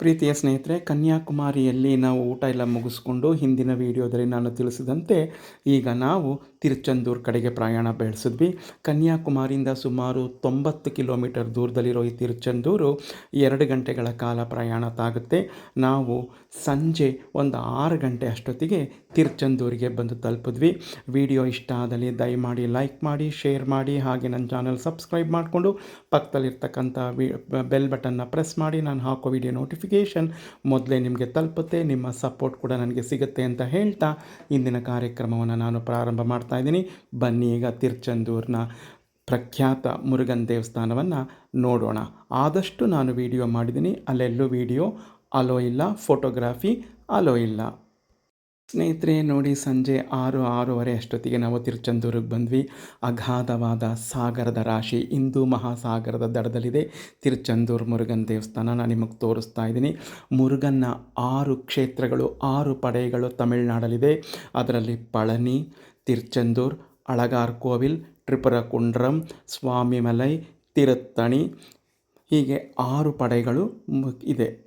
ಪ್ರೀತಿಯ ಸ್ನೇಹಿತರೆ, ಕನ್ಯಾಕುಮಾರಿಯಲ್ಲಿ ನಾವು ಊಟ ಎಲ್ಲ ಮುಗಿಸ್ಕೊಂಡು ಹಿಂದಿನ ವಿಡಿಯೋದಲ್ಲಿ ನಾನು ತಿಳಿಸಿದಂತೆ, ಈಗ ನಾವು ತಿರುಚಂದೂರು ಕಡೆಗೆ ಪ್ರಯಾಣ ಬೆಳೆಸಿದ್ವಿ. ಕನ್ಯಾಕುಮಾರಿಯಿಂದ ಸುಮಾರು ತೊಂಬತ್ತು ಕಿಲೋಮೀಟರ್ ದೂರದಲ್ಲಿರೋ ಈ ತಿರುಚಂದೂರು ಎರಡು ಗಂಟೆಗಳ ಕಾಲ ಪ್ರಯಾಣ ತಾಗುತ್ತೆ. ನಾವು ಸಂಜೆ ಒಂದು ಆರು ಗಂಟೆ ಅಷ್ಟೊತ್ತಿಗೆ ತಿರುಚಂದೂರಿಗೆ ಬಂದು ತಲುಪಿದ್ವಿ. ವಿಡಿಯೋ ಇಷ್ಟ ಆದಲ್ಲಿ ದಯಮಾಡಿ ಲೈಕ್ ಮಾಡಿ, ಶೇರ್ ಮಾಡಿ, ಹಾಗೆ ನನ್ನ ಚಾನಲ್ ಸಬ್ಸ್ಕ್ರೈಬ್ ಮಾಡಿಕೊಂಡು ಪಕ್ಕದಲ್ಲಿರ್ತಕ್ಕಂಥ ವಿ ಬೆಲ್ ಬಟನ್ನ ಪ್ರೆಸ್ ಮಾಡಿ, ನಾನು ಹಾಕೋ ವಿಡಿಯೋ ನೋಟಿಫಿಕೇಷನ್ ಮೊದಲೇ ನಿಮಗೆ ತಲುಪುತ್ತೆ, ನಿಮ್ಮ ಸಪೋರ್ಟ್ ಕೂಡ ನನಗೆ ಸಿಗುತ್ತೆ ಅಂತ ಹೇಳ್ತಾ ಇಂದಿನ ಕಾರ್ಯಕ್ರಮವನ್ನು ನಾನು ಪ್ರಾರಂಭ ಮಾಡ್ತಾ ಇದ್ದೀನಿ. ಬನ್ನಿ ಈಗ ತಿರ್ಚಂದೂರ್ನ ಪ್ರಖ್ಯಾತ ಮುರುಗನ್ ದೇವಸ್ಥಾನವನ್ನು ನೋಡೋಣ. ಆದಷ್ಟು ನಾನು ವಿಡಿಯೋ ಮಾಡಿದ್ದೀನಿ. ಅಲ್ಲೆಲ್ಲೂ ವಿಡಿಯೋ ಅಲೋ ಇಲ್ಲ ಫೋಟೋಗ್ರಾಫಿ ಅಲೋ ಇಲ್ಲ. ಸ್ನೇಹಿತರೆ, ನೋಡಿ ಸಂಜೆ ಆರು, ಆರೂವರೆ ಅಷ್ಟೊತ್ತಿಗೆ ನಾವು ತಿರುಚಂದೂರಿಗೆ ಬಂದ್ವಿ. ಅಗಾಧವಾದ ಸಾಗರದ ರಾಶಿ ಹಿಂದೂ ಮಹಾಸಾಗರದ ದಡದಲ್ಲಿದೆ. ತಿರುಚೆಂದೂರು ಮುರುಗನ್ ದೇವಸ್ಥಾನ ನಾನು ನಿಮಗೆ ತೋರಿಸ್ತಾ ಇದ್ದೀನಿ. ಮುರುಗನ್ನ ಆರು ಕ್ಷೇತ್ರಗಳು, ಆರು ಪಡೆಗಳು ತಮಿಳುನಾಡಲ್ಲಿದೆ. ಅದರಲ್ಲಿ ಪಳನಿ, ತಿರುಚಂದೂರ್, ಅಳಗಾರ್ ಕೋವಿಲ್ ತ್ರಿಪುರ ಕುಂಡ್ರಂ ಸ್ವಾಮಿಮಲೈ, ತಿರುತ್ತಣಿ ಹೀಗೆ ಆರು ಪಡೆಗಳು ಇದೆ.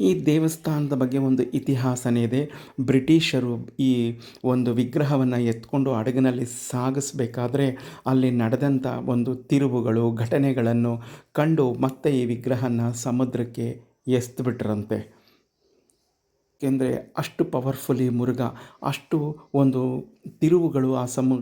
ಈ ದೇವಸ್ಥಾನದ ಬಗ್ಗೆ ಒಂದು ಇತಿಹಾಸನೇ ಇದೆ ಬ್ರಿಟಿಷರು ಈ ಒಂದು ವಿಗ್ರಹವನ್ನು ಎತ್ಕೊಂಡು ಹಡಗಿನಲ್ಲಿ ಸಾಗಿಸ್ಬೇಕಾದ್ರೆ ಅಲ್ಲಿ ನಡೆದಂಥ ಒಂದು ತಿರುವುಗಳು, ಘಟನೆಗಳನ್ನು ಕಂಡು ಮತ್ತೆ ಈ ವಿಗ್ರಹನ ಸಮುದ್ರಕ್ಕೆ ಎಸ್ದುಬಿಟ್ರಂತೆ ಏಕೆಂದರೆ ಅಷ್ಟು ಪವರ್ಫುಲಿ ಮುರುಘ. ಅಷ್ಟು ಒಂದು ತಿರುವುಗಳು ಆ ಸಮ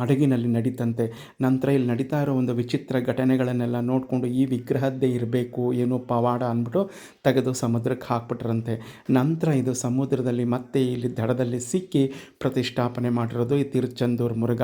ಹಡಗಿನಲ್ಲಿ ನಡೀತಂತೆ. ನಂತರ ಇಲ್ಲಿ ನಡೀತಾ ಇರೋ ಒಂದು ವಿಚಿತ್ರ ಘಟನೆಗಳನ್ನೆಲ್ಲ ನೋಡಿಕೊಂಡು ಈ ವಿಗ್ರಹದ್ದೇ ಇರಬೇಕು, ಏನೋ ಪವಾಡ ಅಂದ್ಬಿಟ್ಟು ತೆಗೆದು ಸಮುದ್ರಕ್ಕೆ ಹಾಕ್ಬಿಟ್ರಂತೆ. ನಂತರ ಇದು ಸಮುದ್ರದಲ್ಲಿ ಮತ್ತೆ ಇಲ್ಲಿ ದಡದಲ್ಲಿ ಸಿಕ್ಕಿ ಪ್ರತಿಷ್ಠಾಪನೆ ಮಾಡಿರೋದು ಈ ತಿರುಚಂದೂರು ಮುರುಘ.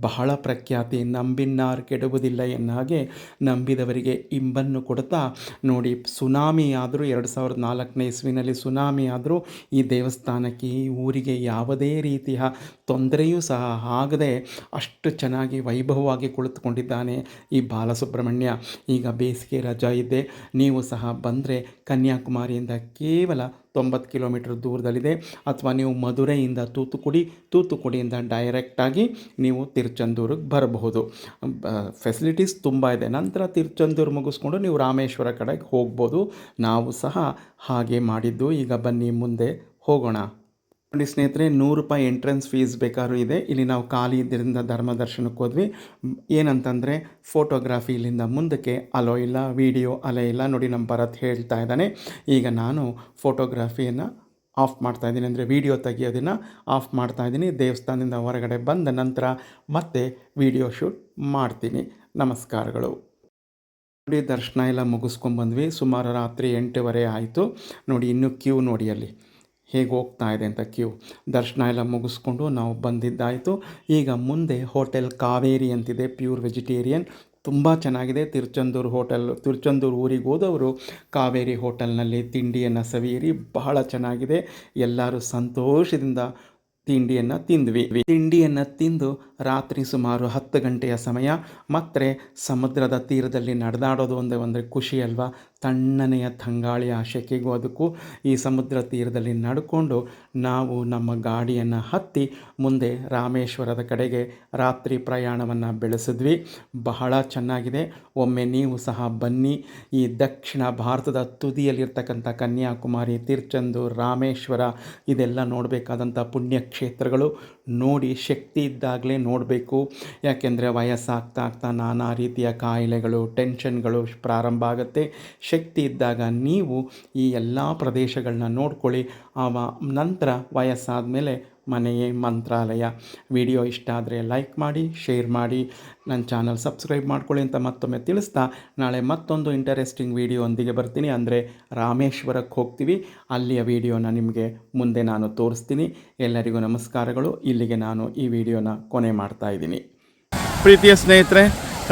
ಬಹಳ ಪ್ರಖ್ಯಾತಿ. ನಂಬಿನ್ನಾರ್ ಕೆಡುವುದಿಲ್ಲ ಎನ್ನ ಹಾಗೆ ನಂಬಿದವರಿಗೆ ಇಂಬನ್ನು ಕೊಡ್ತಾ ನೋಡಿ, ಸುನಾಮಿ ಆದರೂ ಎರಡು ಸಾವಿರದ ನಾಲ್ಕನೇ ಇಸ್ವಿನಲ್ಲಿ ಸುನಾಮಿ ಆದರೂ ಈ ದೇವಸ್ಥಾನಕ್ಕೆ, ಈ ಊರಿಗೆ ಯಾವುದೇ ರೀತಿಯ ತೊಂದರೆಯೂ ಸಹ ಆಗದೆ ಅಷ್ಟು ಚೆನ್ನಾಗಿ ವೈಭವವಾಗಿ ಕುಳಿತುಕೊಂಡಿದ್ದಾನೆ ಈ ಬಾಲಸುಬ್ರಹ್ಮಣ್ಯ. ಈಗ ಬೇಸಿಗೆ ರಜಾ ಇದೆ. ನೀವು ಸಹ ಬಂದರೆ ಕನ್ಯಾಕುಮಾರಿಯಿಂದ ಕೇವಲ ತೊಂಬತ್ತು ಕಿಲೋಮೀಟರ್ ದೂರದಲ್ಲಿದೆ. ಅಥವಾ ನೀವು ಮಧುರೈಯಿಂದ ತೂತುಕುಡಿ, ತೂತುಕುಡಿಯಿಂದ ಡೈರೆಕ್ಟಾಗಿ ನೀವು ತಿರುಚಂದೂರಿಗೆ ಬರಬಹುದು. ಫೆಸಿಲಿಟೀಸ್ ತುಂಬ ಇದೆ. ನಂತರ ತಿರುಚಂದೂರು ಮುಗಿಸ್ಕೊಂಡು ನೀವು ರಾಮೇಶ್ವರ ಕಡೆಗೆ ಹೋಗ್ಬೋದು. ನಾವು ಸಹ ಹಾಗೆ ಮಾಡಿದ್ದು. ಈಗ ಬನ್ನಿ ಮುಂದೆ ಹೋಗೋಣ. ನೋಡಿ ಸ್ನೇಹಿತರೆ, ನೂರು ರೂಪಾಯಿ ಎಂಟ್ರೆನ್ಸ್ ಫೀಸ್ ಬೇಕಾದ್ರೂ ಇದೆ. ಇಲ್ಲಿ ನಾವು ಖಾಲಿ ಇದ್ದರಿಂದ ಧರ್ಮ ದರ್ಶನಕ್ಕೆ ಹೋದ್ವಿ. ಏನಂತಂದರೆ ಫೋಟೋಗ್ರಾಫಿ ಇಲ್ಲಿಂದ ಮುಂದಕ್ಕೆ, ಅಲೋ ಇಲ್ಲ ವಿಡಿಯೋ ಅಲೆ ಇಲ್ಲ, ನೋಡಿ ನಮ್ಮ ಭರತ್ ಹೇಳ್ತಾ ಇದ್ದಾನೆ. ಈಗ ನಾನು ಫೋಟೋಗ್ರಾಫಿಯನ್ನು ಆಫ್ ಮಾಡ್ತಾ ಇದ್ದೀನಿ. ಅಂದರೆ ವಿಡಿಯೋ ತೆಗಿಯೋದನ್ನು ಆಫ್ ಮಾಡ್ತಾ ಇದ್ದೀನಿ. ದೇವಸ್ಥಾನದಿಂದ ಹೊರಗಡೆ ಬಂದ ನಂತರ ಮತ್ತೆ ವಿಡಿಯೋ ಶೂಟ್ ಮಾಡ್ತೀನಿ. ನಮಸ್ಕಾರಗಳು. ನೋಡಿ, ದರ್ಶನ ಎಲ್ಲ ಮುಗಿಸ್ಕೊಂಡ್ಬಂದ್ವಿ ಸುಮಾರು ರಾತ್ರಿ ಎಂಟೂವರೆ ಆಯಿತು. ನೋಡಿ, ಇನ್ನೂ ಕ್ಯೂ ನೋಡಿ ಅಲ್ಲಿ. ಹೇಗೆ ಹೋಗ್ತಾ ಇದೆ ಅಂತ ಕ್ಯೂ. ದರ್ಶನ ಎಲ್ಲ ಮುಗಿಸ್ಕೊಂಡು ನಾವು ಬಂದಿದ್ದಾಯಿತು. ಈಗ ಮುಂದೆ ಹೋಟೆಲ್ ಕಾವೇರಿ ಅಂತಿದೆ, ಪ್ಯೂರ್ ವೆಜಿಟೇರಿಯನ್. ತುಂಬ ಚೆನ್ನಾಗಿದೆ. ತಿರುಚಂದೂರು ಹೋಟೆಲ್, ತಿರುಚಂದೂರು ಊರಿಗೆ ಹೋದವರು ಕಾವೇರಿ ಹೋಟೆಲ್ನಲ್ಲಿ ತಿಂಡಿಯನ್ನು ಸವಿಯಿರಿ. ಬಹಳ ಚೆನ್ನಾಗಿದೆ. ಎಲ್ಲರೂ ಸಂತೋಷದಿಂದ ತಿಂಡಿಯನ್ನು ತಿಂದ್ವಿ. ತಿಂಡಿಯನ್ನು ತಿಂದು ರಾತ್ರಿ ಸುಮಾರು ಹತ್ತು ಗಂಟೆಯ ಸಮಯ ಮತ್ತೆ ಸಮುದ್ರದ ತೀರದಲ್ಲಿ ನಡೆದಾಡೋದು ಒಂದೇ ಒಂದು ಖುಷಿ ಅಲ್ವಾ? ತಣ್ಣನೆಯ ತಂಗಾಳಿಯ ಆಶೆಕೆಗೂ ಶೆಕೆಗೂ ಅದಕ್ಕೂ ಈ ಸಮುದ್ರ ತೀರದಲ್ಲಿ ನಡ್ಕೊಂಡು ನಾವು ನಮ್ಮ ಗಾಡಿಯನ್ನು ಹತ್ತಿ ಮುಂದೆ ರಾಮೇಶ್ವರದ ಕಡೆಗೆ ರಾತ್ರಿ ಪ್ರಯಾಣವನ್ನು ಬೆಳೆಸಿದ್ವಿ. ಬಹಳ ಚೆನ್ನಾಗಿದೆ. ಒಮ್ಮೆ ನೀವು ಸಹ ಬನ್ನಿ. ಈ ದಕ್ಷಿಣ ಭಾರತದ ತುದಿಯಲ್ಲಿರ್ತಕ್ಕಂಥ ಕನ್ಯಾಕುಮಾರಿ ತೀರ್ಚಂದು ರಾಮೇಶ್ವರ, ಇದೆಲ್ಲ ನೋಡಬೇಕಾದಂಥ ಪುಣ್ಯಕ್ಷೇತ್ರಗಳು ನೋಡಿ ಶಕ್ತಿ ಇದ್ದಾಗಲೇ ನೋಡಬೇಕು. ಯಾಕೆಂದರೆ ವಯಸ್ಸಾಗ್ತಾ ಆಗ್ತಾ ನಾನಾ ರೀತಿಯ ಕಾಯಿಲೆಗಳು, ಟೆನ್ಷನ್ಗಳು ಪ್ರಾರಂಭ ಆಗುತ್ತೆ. ಶಕ್ತಿ ಇದ್ದಾಗ ನೀವು ಈ ಎಲ್ಲ ಪ್ರದೇಶಗಳನ್ನ ನೋಡ್ಕೊಳ್ಳಿ. ಆವ ನಂತರ ವಯಸ್ಸಾದ ಮೇಲೆ ಮನೆಯೇ ಮಂತ್ರಾಲಯ. ವಿಡಿಯೋ ಇಷ್ಟ ಆದರೆ ಲೈಕ್ ಮಾಡಿ, ಶೇರ್ ಮಾಡಿ. ನನ್ನ ಚಾನಲ್ ಸಬ್ಸ್ಕ್ರೈಬ್ ಮಾಡ್ಕೊಳ್ಳಿ ಅಂತ ಮತ್ತೊಮ್ಮೆ ತಿಳಿಸ್ತಾ ನಾಳೆ ಮತ್ತೊಂದು ಇಂಟರೆಸ್ಟಿಂಗ್ ವಿಡಿಯೋ ಒಂದಿಗೆ ಬರ್ತೀನಿ. ಅಂದರೆ ರಾಮೇಶ್ವರಕ್ಕೆ ಹೋಗ್ತೀವಿ. ಅಲ್ಲಿಯ ವಿಡಿಯೋನ ನಿಮಗೆ ಮುಂದೆ ನಾನು ತೋರಿಸ್ತೀನಿ. ಎಲ್ಲರಿಗೂ ನಮಸ್ಕಾರಗಳು. ಇಲ್ಲಿಗೆ ನಾನು ಈ ವಿಡಿಯೋನ ಕೊನೆ ಮಾಡ್ತಾ ಇದ್ದೀನಿ. ಪ್ರೀತಿಯ ಸ್ನೇಹಿತರೆ,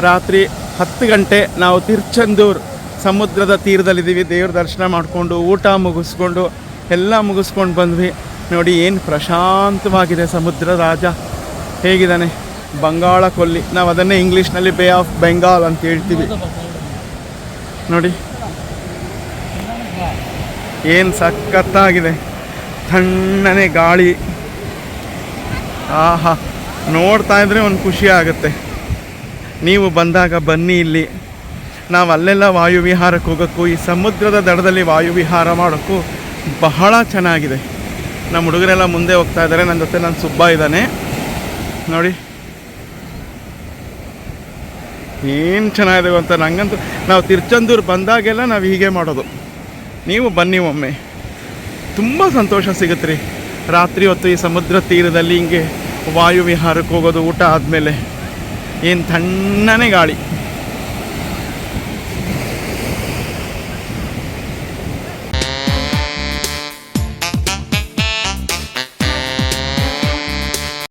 ರಾತ್ರಿ ಹತ್ತು ಗಂಟೆ ನಾವು ತಿರ್ಚಂದೂರ್ ಸಮುದ್ರದ ತೀರದಲ್ಲಿದ್ದೀವಿ. ದೇವ್ರ ದರ್ಶನ ಮಾಡಿಕೊಂಡು, ಊಟ ಮುಗಿಸ್ಕೊಂಡು, ಎಲ್ಲ ಮುಗಿಸ್ಕೊಂಡು ಬಂದ್ವಿ. ನೋಡಿ ಏನು ಪ್ರಶಾಂತವಾಗಿದೆ ಸಮುದ್ರ ರಾಜ. ಹೇಗಿದ್ದಾನೆ? ಬಂಗಾಳ ಕೊಲ್ಲಿ. ನಾವು ಅದನ್ನೇ ಇಂಗ್ಲೀಷ್ನಲ್ಲಿ ಬೇ ಆಫ್ ಬೆಂಗಾಲ್ ಅಂತ ಹೇಳ್ತೀವಿ. ನೋಡಿ. ಏನು ಸಖತ್ತಾಗಿದೆ. ತಣ್ಣನೆ ಗಾಳಿ. ಆಹಾ. ನೋಡ್ತಾ ಇದ್ರೆ ಒಂದು ಖುಷಿ ಆಗುತ್ತೆ. ನೀವು ಬಂದಾಗ ಬನ್ನಿ ಇಲ್ಲಿ. ನಾವು ಅಲ್ಲೆಲ್ಲ ವಾಯುವಿಹಾರಕ್ಕೆ ಹೋಗೋಕ್ಕೂ, ಈ ಸಮುದ್ರದ ದಡದಲ್ಲಿ ವಾಯುವಿಹಾರ ಮಾಡೋಕ್ಕೂ ಬಹಳ ಚೆನ್ನಾಗಿದೆ. ನಮ್ಮ ಹುಡುಗರೆಲ್ಲ ಮುಂದೆ ಹೋಗ್ತಾ ಇದ್ದಾರೆ. ನನ್ನ ಜೊತೆ ನನ್ನ ಸುಬ್ಬ ಇದ್ದಾನೆ. ನೋಡಿ. ಏನು ಚೆನ್ನಾಗಿದೆ ಅಂತ ನಂಗಂತೂ ನಾವು ತಿರ್ಚಂದೂರು ಬಂದಾಗೆಲ್ಲ ನಾವು ಹೀಗೆ ಮಾಡೋದು. ನೀವು ಬನ್ನಿ ಒಮ್ಮೆ. ತುಂಬ ಸಂತೋಷ ಸಿಗುತ್ತೆ ರೀ ರಾತ್ರಿ ಹೊತ್ತು ಈ ಸಮುದ್ರ ತೀರದಲ್ಲಿ ಹಿಂಗೆ ವಾಯುವಿಹಾರಕ್ಕೆ ಹೋಗೋದು ಊಟ ಆದಮೇಲೆ. ಏನು ತಣ್ಣನೆ ಗಾಳಿ.